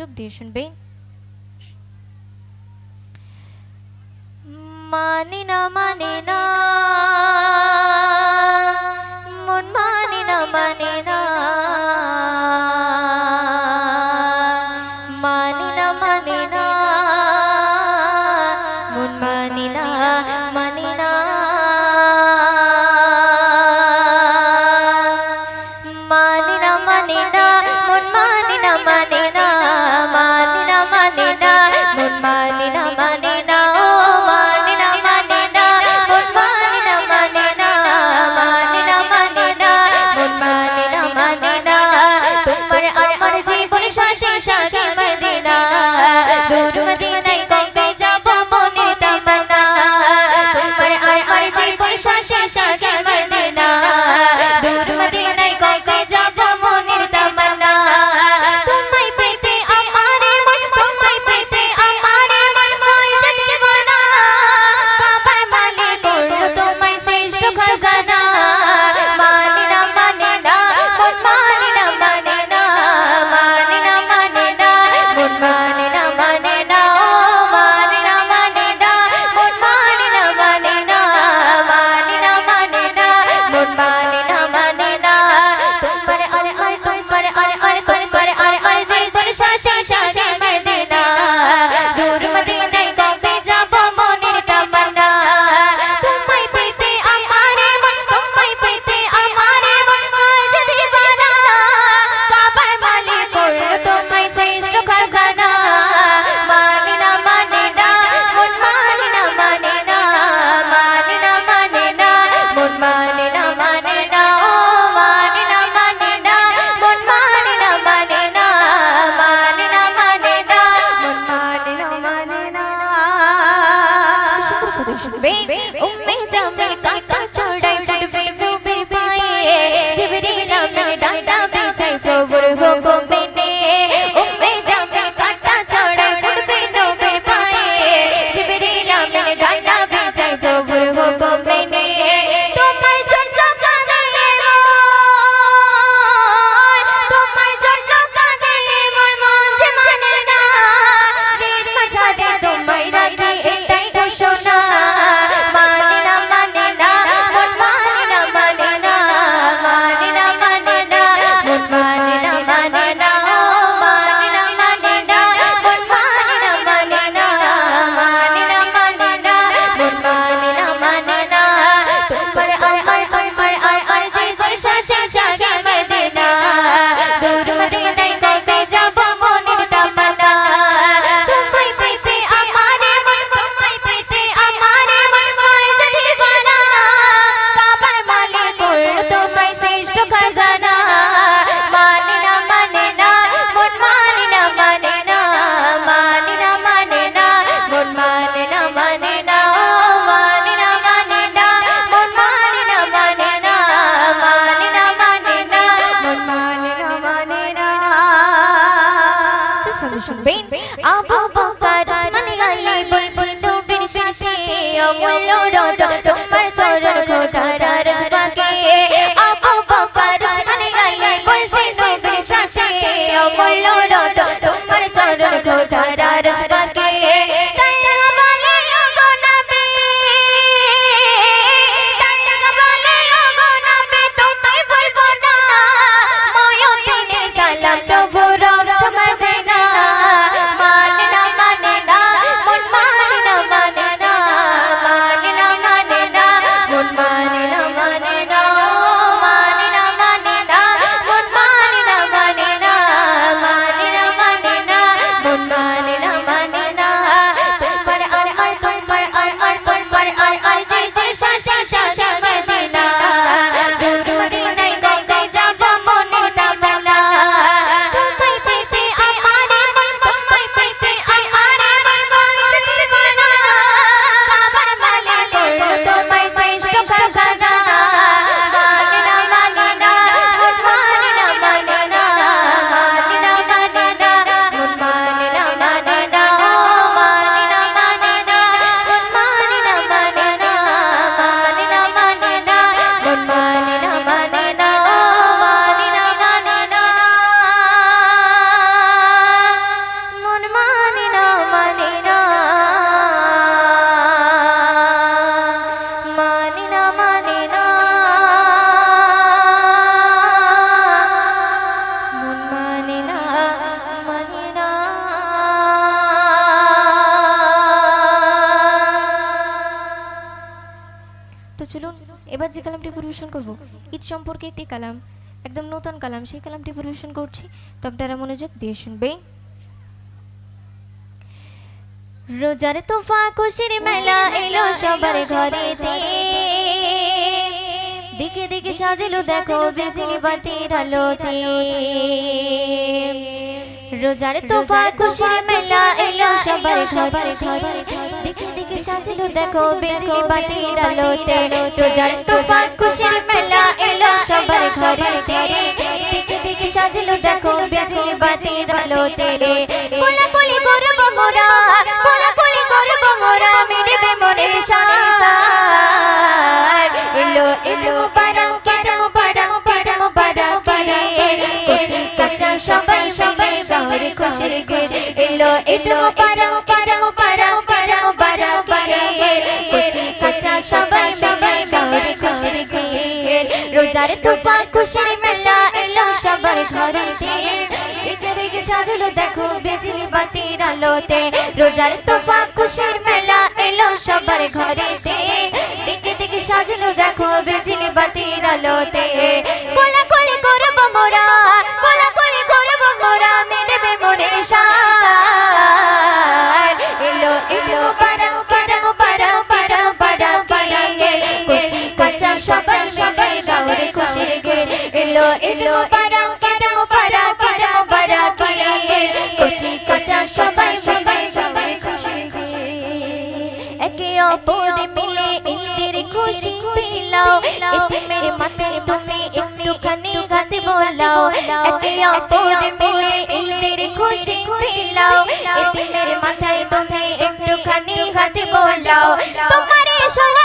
ജുഗ്ദീഷൻബൈ മാനിന മാനിന আমার আমার জীবন সাথী সাথী মদিনা দুরু আবু বকর উসমান আলী বলছি নবীর শেষে অমূল্য রত তোমার চরণ খোদা রাশ করব। ঈদ সম্পর্কে একটি কালাম, একদম নতুন কালাম। সেই কালামটি পরিবেশন করছি। তো আপনারা মনোযোগ দিয়ে শুনবে রোজার তোফা খুশির মেলা এলো সবার ঘরেতে। দিকে দিকে সাজলো দেখো বিজলি বাতির আলোতে রোজার তোফা খুশির মেলা এলো সবার সবার ঘরে দিকে সাজলো দেখো বাতির আলোতে রোজার খুশির মেলা এলো সবার ঘরে দিকে দিকে সাজলো দেখো বাতির আলোতে কোলা কোলি করব মোরা কোলা কোলি করব মোরা সার। এলো এলো সবাই সবাই গৌর খুশির এলো এলো মুবারক কেটে মুবারক রোজার তোফা খুশির মেলা এলো সবার ঘরেতে দিকে দিকে সাজলো দেখো বিজলি বাতির আলোতে রোজার খুশির মেলা এলো সবার ঘরেতে দিকে দিকে সাজলো দেখো বিজলি বাতির আলোতে কোলা কোলি করব মোরা কোলা একে অপরে মিলে ঈদের খুশি বিলাও এতে মেরে তুমি একটুখানি গাতে বলাও। একে অপরে মিলে ঈদের খুশি বিলাও এতে মাথায় তুমি একটুখানি গাতে বলাও। তোমারে সোহাগ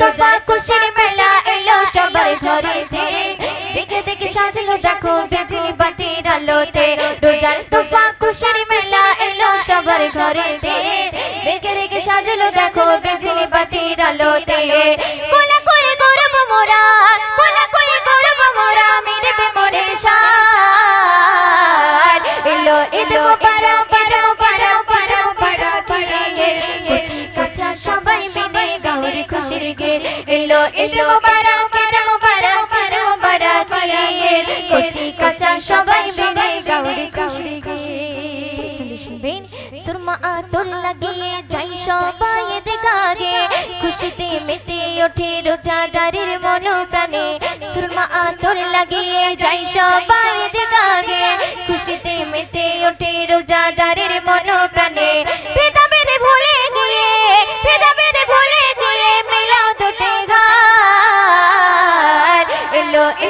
তোফা খুশির মেলা এলো সবার ঘরেতে দেখে দেখে সাজলো দেখো বিজলি বাতির আলোতে। রোজার তোফা খুশির মেলা এলো, সবার ঘরেতে দেখে দেখে সাজলো দেখো বিজলি বাতির আলোতে। এলো এলো পারা পারা পারা পারা পারা পারা কচি কাঁচা সবাই মিলে গৌরি খুশির গে শুনবেন, সুরমা আতর লাগিয়ে যাই সবাই দেখাগে খুশিতে মেতে ওঠে রোজাদারের মন প্রাণে সুরমা আতর লাগিয়ে যাই সবাই দেখাগে খুশিতে মেতে ওঠে রোজাদারের মন প্রাণে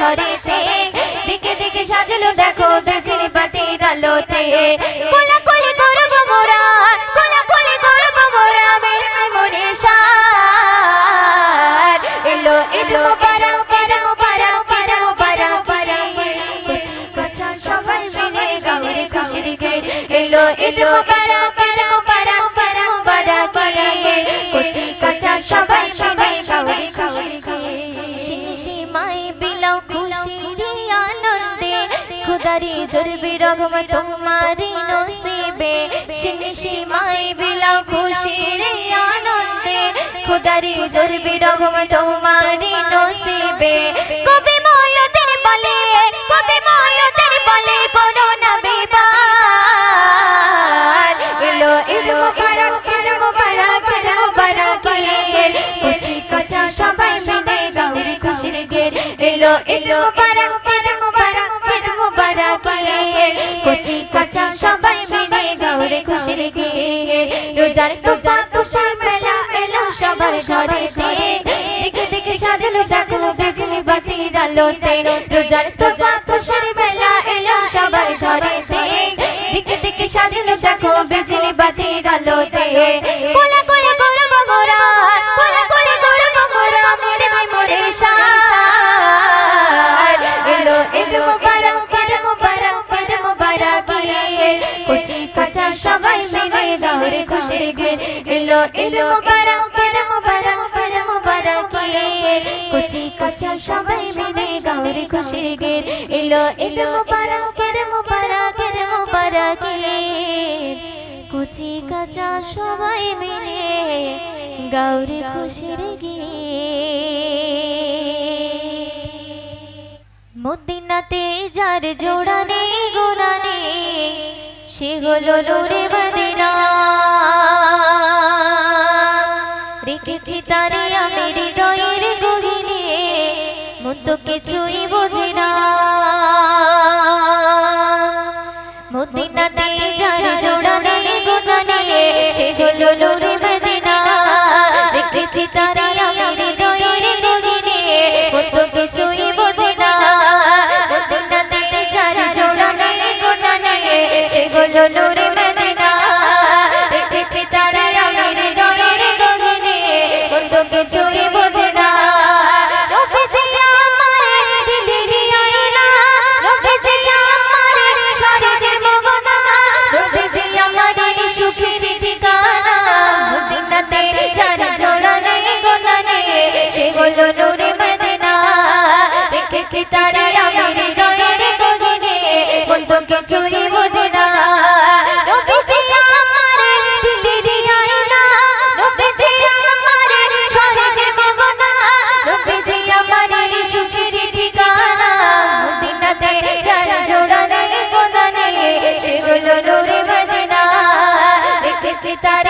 সবার দিকে দিকে সাজালো দেখো বিজলি বাতির আলোতে। কোলা কোলি করব মোরা কোলা কোলি করব মোরা, মেরে মনে সার এলো এলো পারা পারা পারা পারা কচি, কচা, সবাই মিলে গৌরে খুশির গে এলো এলো পারা জরবি রঘম তোমারি নসিবে সীমায় বিলাও খুশির আনন্দে। খুদারি জরবি রঘম তোমারি নসিবে, কবি ময়তের বলে, কবি ময়তের বলে কোনো না বিবার এলো এলো পারা পারা পারা পারা পারা কুচি কাঁচা সবাই মিলে গৌরি খুশির গে এলো এলো রে কচি কাঁচা সবাই মিলে গাউরে খুশির গিয়ে রোজার তো তুষার মেলা এলো সবার ঘরে দেখে দেখে সাজালো সাজালো বেজে বাজির আলোতে। রোজার তো তুষার মেলা এলো সবার ঘরে দেখে দেখে সাজালো দেখো বেজে বাজির আলোতে। দৌড় খুশির গে এলো এলো মুবারক বারা মুবারক বারা মুবারক কুচি কাচা সবাই মিলে গৌর খুশির গে এলো এলো মুবারক বারা মুবারক বারা মুবারক কুচি কাচা সবাই মিলে গৌর খুশির গে মদিনাতে যার জোড়া নেই সে হলো নূরে মদিনা। রেখেছি তারে আমি হৃদয়ের গহিনে, মন তো কিছুই বোঝে না। মদিনাতে তোকে চড়ে বোঝ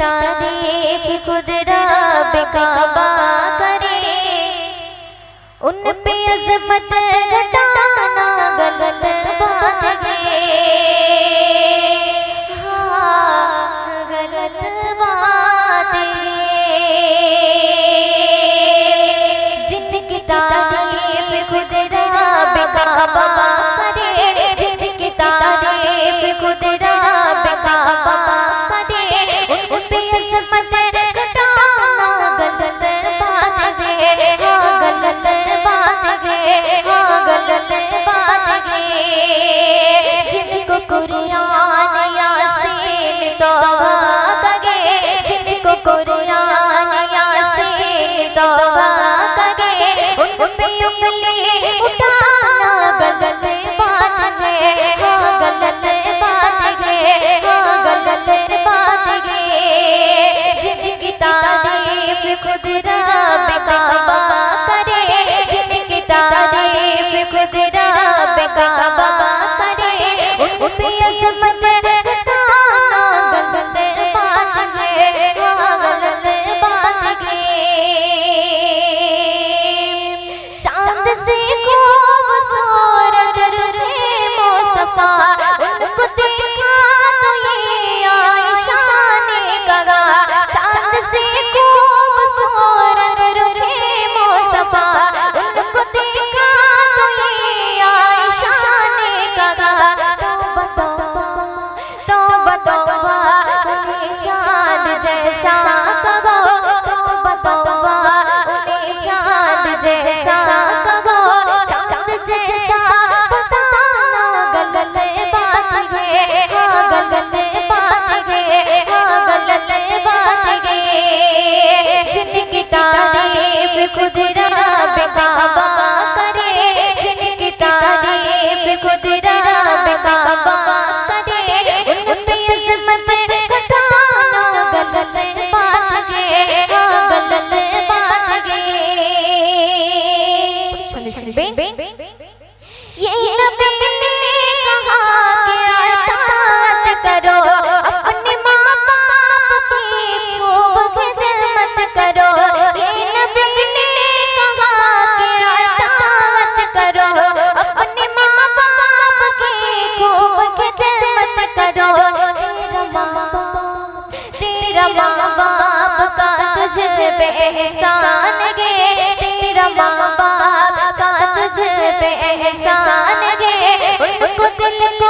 तारीफ़ खुद रब करे उन पे अजमत घटा बदल बात गे जिनको कुरिया 对对 पे एहसान गे तेरा माँ बाप का तुझ पे एहसान गे उनको दिल को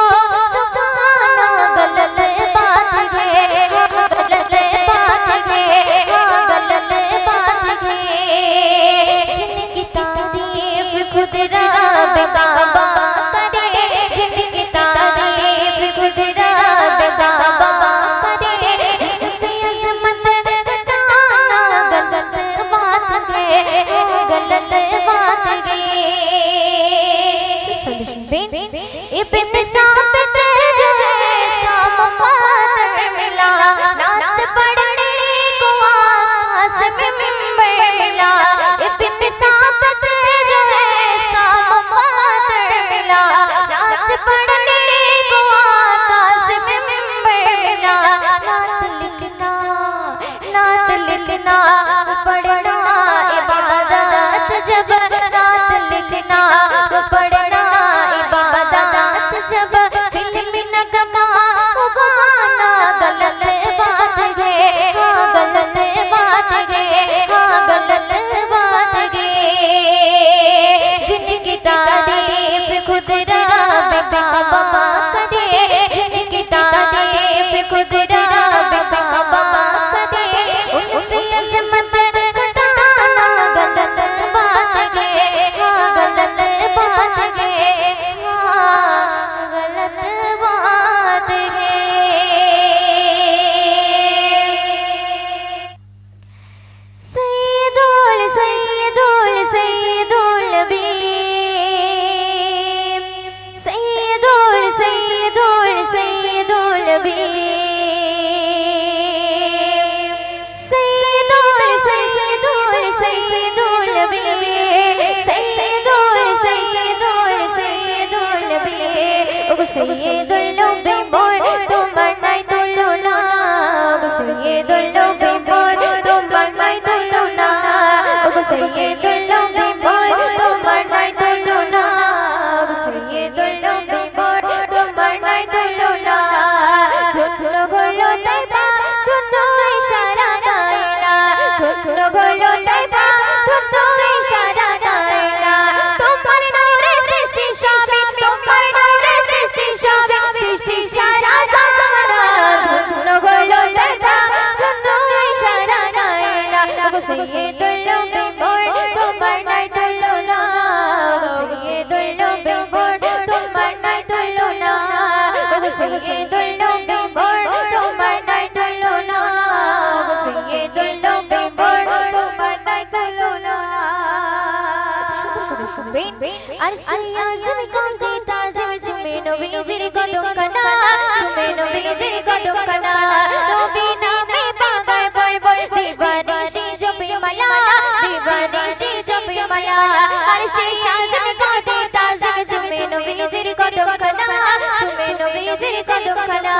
سيد গো সইয়ে দুল্লো বেবর তোমার নাই দুল্লো না গো সইয়ে দুল্লো বেবর তোমার নাই দুল্লো না গো সইয়ে দুল্লো বেবর তোমার নাই দুল্লো না গো সইয়ে দুল্লো বেবর তোমার নাই দুল্লো না বেন বেন আর সিয়া জমি কাঁদে তাজে জমি নবীজির কদম কানা জমি নবীজির কদম কানা নবী নাম দয়া আর সেই চাঁদের কাঁদে তাজা জমে নবীজির কদম খানা জমে নবীজির কদম খানা